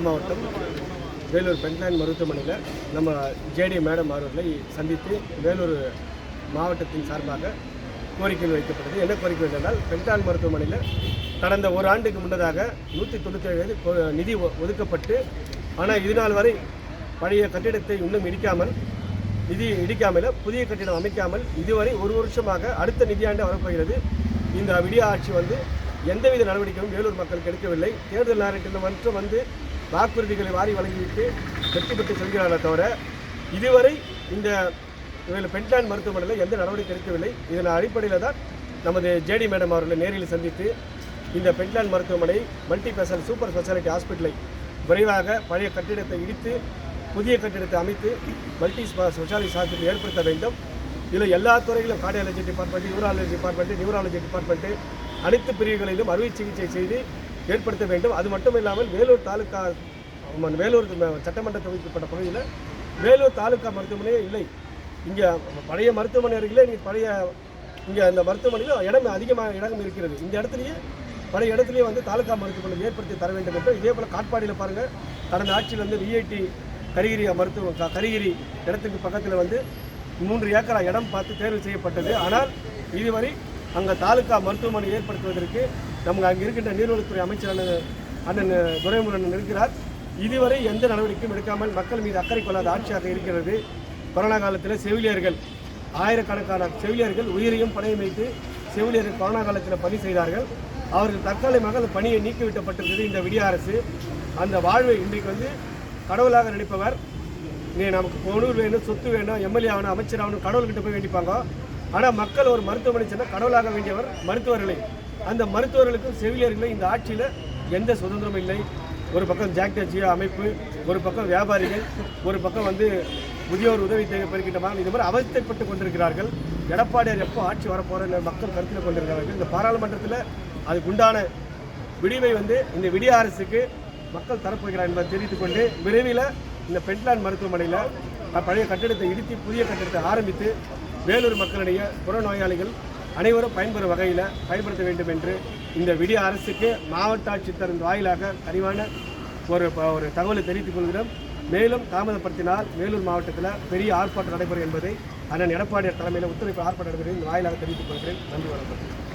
வேலூர் மாவட்டம் வேலூர் பெண்லைன் மருத்துவமனையில் நம்ம ஜேடி மேடம் அவர்களை சந்தித்து வேலூர் மாவட்டத்தின் சார்பாக கோரிக்கைகள் வைக்கப்பட்டது. என்ன கோரிக்கை என்றால் பெண்டான் மருத்துவமனையில் கடந்த ஒரு ஆண்டுக்கு முன்னதாக நூற்றி தொண்ணூற்றி ஏழு கோ- நிதி ஒ- ஒதுக்கப்பட்டு ஆனால் இது நாள் வரை பழைய கட்டிடத்தை இன்னும் இடிக்காமல் நிதி இடிக்காமல் புதிய கட்டிடம் அமைக்காமல் இதுவரை ஒரு வருஷமாக அடுத்த நிதியாண்டு வரப்போகிறது. இந்த விடிய ஆட்சி வந்து எந்தவித நடவடிக்கையும் வேலூர் மக்களுக்கு எடுக்கவில்லை. தேர்தல் நேரத்தில் மட்டும் வந்து வாக்குறுதிகளை வாரி வழங்கிவிட்டு வெற்றி பெற்று செல்கிறார்களே தவிர இதுவரை இந்த இதில் பெண்லாண்ட் மருத்துவமனையில் எந்த நடவடிக்கை எடுக்கவில்லை. இதன் அடிப்படையில் தான் நமது ஜேடி மேடம் அவர்களை நேரில் சந்தித்து இந்த பென்டான் மருத்துவமனை மல்டி ஸ்பெஷல் சூப்பர் ஸ்பெஷாலிட்டி ஹாஸ்பிட்டலை விரைவாக பழைய கட்டிடத்தை இடித்து புதிய கட்டிடத்தை அமைத்து மல்டி ஸ்பெஷாலிட்டி ஹாஸ்பிட்டல் ஏற்படுத்த வேண்டும். இதில் எல்லா துறைகளிலும் cardiology department urology department neurology department அனைத்து பிரிவுகளிலும் அறுவை சிகிச்சை செய்து ஏற்படுத்த வேண்டும். அது மட்டும் இல்லாமல் வேலூர் தாலுக்கா வேலூர் சட்டமன்ற தொகுதிக்குப்பட்ட பகுதியில் வேலூர் தாலுகா மருத்துவமனையே இல்லை. இங்கே பழைய மருத்துவமனை அருகிலே நீ பழைய இங்கே அந்த மருத்துவமனையில் இடம் அதிகமாக இடம் இருக்கிறது. இந்த இடத்துலையே பழைய இடத்துலையே வந்து தாலுக்கா மருத்துவமனை ஏற்படுத்தி தர வேண்டும் என்று இதே போல் காட்பாடியில் பாருங்கள் கடந்த ஆட்சியில் வந்து விஐடி கரிகிரி மருத்துவ கரிகிரி இடத்துக்கு பக்கத்தில் வந்து மூன்று ஏக்கரா இடம் பார்த்து தேர்வு செய்யப்பட்டது. ஆனால் இதுவரை அங்கே தாலுக்கா மருத்துவமனை ஏற்படுத்துவதற்கு நமக்கு அங்கே இருக்கின்ற நீர்வளத்துறை அமைச்சரான அண்ணன் அண்ணன் துரைமுருகன் இருக்கிறார் இதுவரை எந்த நடவடிக்கையும் எடுக்காமல் மக்கள் மீது அக்கறை கொள்ளாத ஆட்சியாக இருக்கிறது கொரோனா காலத்தில் செவிலியர்கள். ஆயிரக்கணக்கான செவிலியர்கள் உயிரையும் பணையம் வைத்து செவிலியர்கள் கொரோனா காலத்தில் பணி செய்தார்கள். அவர்கள் தற்காலிகமாக அந்த பணியை நீக்கிவிட்டப்பட்டிருந்தது இந்த விடிய அரசு. அந்த வாழ்வை இன்றைக்கு வந்து கடவுளாக நினைப்பவர். நீ நமக்கு பொருள் வேணும் சொத்து வேணும் எம்எல்ஏ ஆகணும் அமைச்சர் ஆகணும் கடவுள்கிட்ட போய் வேண்டிப்பாங்க. ஆனால் மக்கள் ஒரு மருத்துவமனை சென்றால் கடவுளாக வேண்டியவர் மருத்துவர்களை. அந்த மருத்துவர்களுக்கும் செவிலியர்களும் இந்த ஆட்சியில் எந்த சுதந்திரமும் இல்லை. ஒரு பக்கம் ஜாக்டர்ஜியோ அமைப்பு ஒரு பக்கம் வியாபாரிகள் ஒரு பக்கம் வந்து முதியோர் உதவி தேவை பெருக்கிட்டமாக இது மாதிரி அவஸ்தைப்பட்டு கொண்டிருக்கிறார்கள். எடப்பாடியார் எப்போ ஆட்சி வரப்போகிற மக்கள் கருத்தில் கொண்டிருக்கிறார்கள். இந்த பாராளுமன்றத்தில் அதுக்கு உண்டான விடிவை வந்து இந்த விடிய அரசுக்கு மக்கள் தரப்போகிறார் என்பதை தெரிவித்துக் கொண்டு விரைவில் இந்த பென்ட்லான் மருத்துவமனையில் பழைய கட்டிடத்தை இடித்து புதிய கட்டிடத்தை ஆரம்பித்து வேலூர் மக்களுடைய புறநோயாளிகள் அனைவரும் பயன்பெறும் வகையில் பயன்படுத்த வேண்டும் என்று இந்த விடிய அரசுக்கு மாவட்ட ஆட்சித்தரின் வாயிலாக கனிவான ஒரு ப- ஒரு தகவலை தெரிவித்துக் கொள்கிறோம். மேலும் தாமதப்படுத்தினால் வேலூர் மாவட்டத்தில் பெரிய ஆர்ப்பாட்டம் நடைபெறும் என்பதை அண்ணன் எடப்பாடியார் தலைமையில் ஒத்துழைப்பு ஆர்ப்பாட்டம் நடைபெறும் வாயிலாக தெரிவித்துக் கொள்கிறேன். நன்றி வணக்கம்.